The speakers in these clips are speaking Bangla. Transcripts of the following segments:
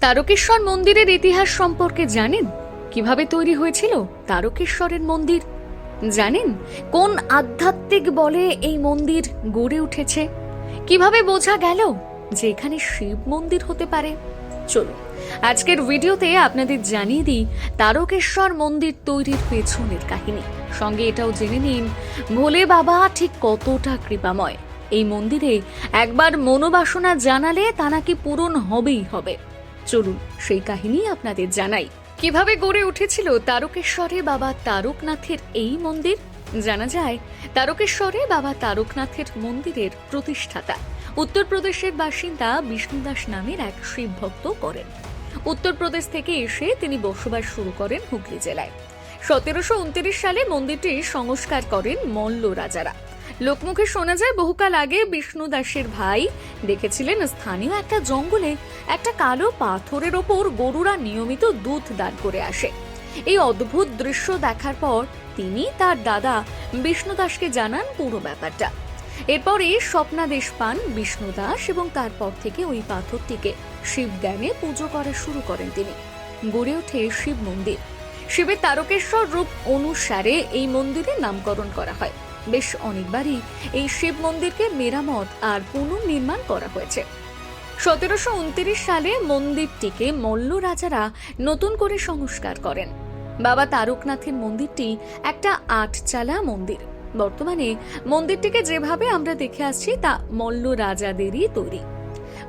তারকেশ্বর মন্দিরের ইতিহাস সম্পর্কে জানেন? কীভাবে তৈরি হয়েছিল তারকেশ্বরের মন্দির? জানেন কোন আধ্যাত্মিক বলে এই মন্দির গড়ে উঠেছে? কীভাবে বোঝা গেল যে এখানে শিব মন্দির হতে পারে? চলুন, আজকের ভিডিওতে আপনাদের জানিয়ে দিই তারকেশ্বর মন্দির তৈরির পেছনের কাহিনী। সঙ্গে এটাও জেনে নিন, ভোলে বাবা ঠিক কতটা কৃপাময়। এই মন্দিরে একবার মনোবাসনা জানালে তা নাকি পূরণ হবেই হবে। চলুন, সেই কাহিনী আপনাদের জানাই। কীভাবে গড়ে উঠেছিল তারকেশ্বরে বাবা তারকনাথের এই মন্দির? জানা যায়, তারকেশ্বরে বাবা তারকনাথের মন্দিরের প্রতিষ্ঠাতা। উত্তরপ্রদেশের বাসিন্দা বিষ্ণুদাস নামের এক শিব ভক্ত করেন। উত্তরপ্রদেশ থেকে এসে তিনি বসবাস শুরু করেন হুগলি জেলায়। সতেরোশো উনত্রিশ সালে মন্দিরটি সংস্কার করেন মল্ল রাজারা। লোকমুখে শোনা যায়, বহুকাল আগে বিষ্ণু দাসের ভাই দেখেছিলেন স্থানীয় একটা জঙ্গলে একটা কালো পাথরের ওপর গরুরা নিয়মিত দুধ দান করে আসে। এই অদ্ভুত দৃশ্য দেখার পর তিনি তার দাদা বিষ্ণু দাসকে জানান পুরো ব্যাপারটা। এরপরে স্বপ্নাদেশ পান বিষ্ণু দাস এবং তারপর থেকে ওই পাথরটিকে শিব জ্ঞানে পুজো করা শুরু করেন তিনি। গড়ে ওঠে শিব মন্দির। শিবের তারকেশ্বর রূপ অনুসারে এই মন্দিরের নামকরণ করা হয়। বেশ অনেকবারই এই শিব মন্দিরকে মেরামত আর পুনর্নির্মাণ করা হয়েছে। সতেরোশো উনত্রিশ সালে মন্দিরটিকে মল্ল রাজারা নতুন করে সংস্কার করেন। বাবা তারকনাথের মন্দিরটি একটা আটচালা মন্দির। বর্তমানে মন্দিরটিকে যেভাবে আমরা দেখে আসছি, তা মল্ল রাজাদেরই তৈরি।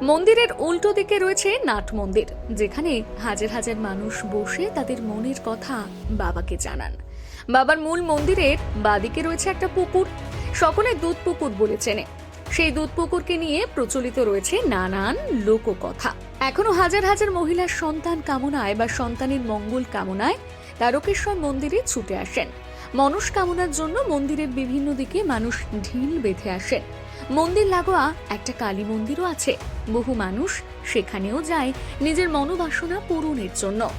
মন্দিরের উল্টো দিকে রয়েছে নাট মন্দির, যেখানে হাজার হাজার মানুষ বসে তাদের মনের কথা বাবাকে জানান। বাবার মূল মন্দিরের বাদিকে রয়েছে একটা পুকুর। সকলে দুধ পুকুর বলে চেনে। সেই দুধ পুকুরকে নিয়ে প্রচলিত রয়েছে নানান লোককথা। এখনও হাজার হাজার মহিলার সন্তান কামনায় বা সন্তানের মঙ্গল কামনায় তারকেশ্বর মন্দিরে ছুটে আসেন। মনস্কামনার জন্য মন্দিরের বিভিন্ন দিকে মানুষ ঢিল বেঁধে আসেন। মন্দির লাগোয়া একটা কালী মন্দিরও আছে। বহু মানুষ সেখানেও যায়। নিজের মনোবাসনা পূরণের জন্য।